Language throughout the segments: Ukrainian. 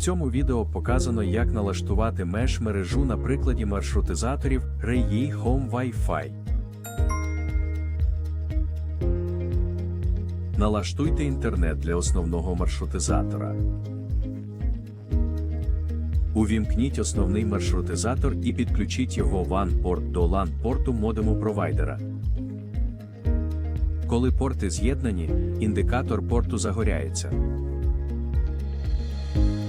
цьому відео показано, як налаштувати меш мережу на прикладі маршрутизаторів Reye Home Wi-Fi. Налаштуйте інтернет для основного маршрутизатора. Увімкніть основний маршрутизатор і підключіть його WAN-порт до LAN-порту модему провайдера. Коли порти з'єднані, індикатор порту загоряється.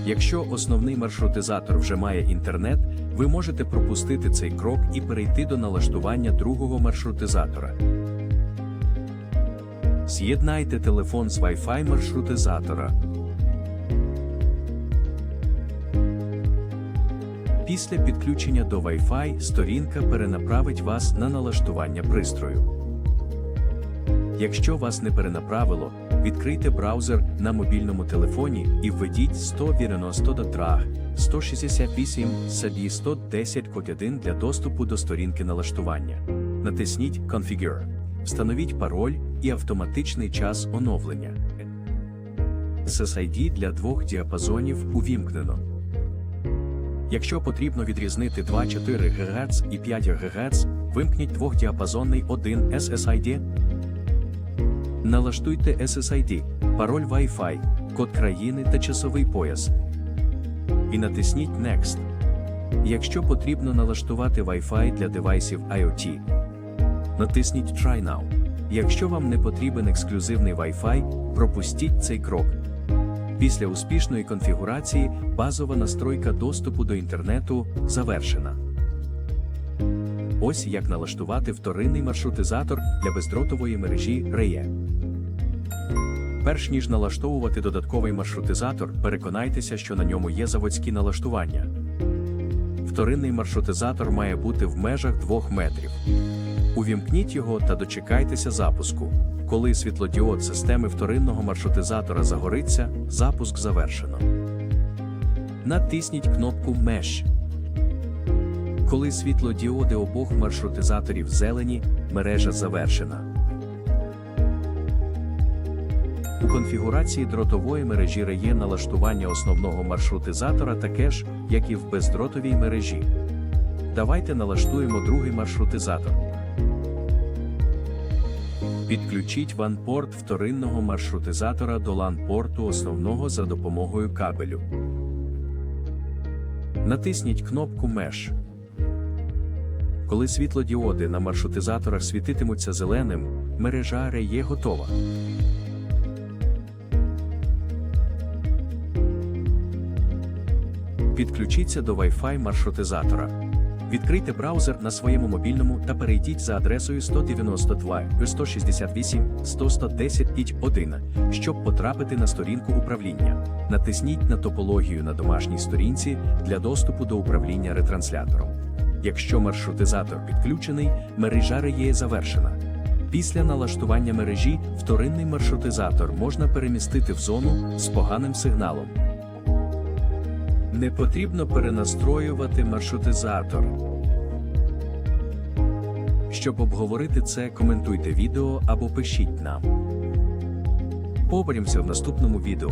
Якщо основний маршрутизатор вже має інтернет, ви можете пропустити цей крок і перейти до налаштування другого маршрутизатора. З'єднайте телефон з Wi-Fi маршрутизатора. Після підключення до Wi-Fi сторінка перенаправить вас на налаштування пристрою. Якщо вас не перенаправило, відкрийте браузер на мобільному телефоні і введіть 192 168 саді 110 код 1 для доступу до сторінки налаштування. Натисніть Configure. Встановіть пароль і автоматичний час оновлення. SSID для двох діапазонів увімкнено. Якщо потрібно відрізнити 2,4 ГГц і 5 ГГц, вимкніть двохдіапазонний 1 SSID. Налаштуйте SSID, пароль Wi-Fi, код країни та часовий пояс. І натисніть Next. Якщо потрібно налаштувати Wi-Fi для девайсів IoT, натисніть Try Now. Якщо вам не потрібен ексклюзивний Wi-Fi, пропустіть цей крок. Після успішної конфігурації базова настройка доступу до інтернету завершена. Ось як налаштувати вторинний маршрутизатор для бездротової мережі REE. Перш ніж налаштовувати додатковий маршрутизатор, переконайтеся, що на ньому є заводські налаштування. Вторинний маршрутизатор має бути в межах 2 метрів. Увімкніть його та дочекайтеся запуску. Коли світлодіод системи вторинного маршрутизатора загориться, запуск завершено. Натисніть кнопку Mesh. Коли світлодіоди обох маршрутизаторів зелені, мережа завершена. У конфігурації дротової мережі є налаштування основного маршрутизатора таке ж, як і в бездротовій мережі. Давайте налаштуємо другий маршрутизатор. Підключіть WAN-порт вторинного маршрутизатора до LAN-порту основного за допомогою кабелю. Натисніть кнопку Mesh. Коли світлодіоди на маршрутизаторах світитимуться зеленим, мережа REE готова. Підключіться до Wi-Fi маршрутизатора. Відкрийте браузер на своєму мобільному та перейдіть за адресою 192 168 110 1, щоб потрапити на сторінку управління. Натисніть на топологію на домашній сторінці для доступу до управління ретранслятором. Якщо маршрутизатор підключений, мережа REE завершена. Після налаштування мережі вторинний маршрутизатор можна перемістити в зону з поганим сигналом. Не потрібно перенастроювати маршрутизатор. Щоб обговорити це, коментуйте відео або пишіть нам. Поборімося в наступному відео.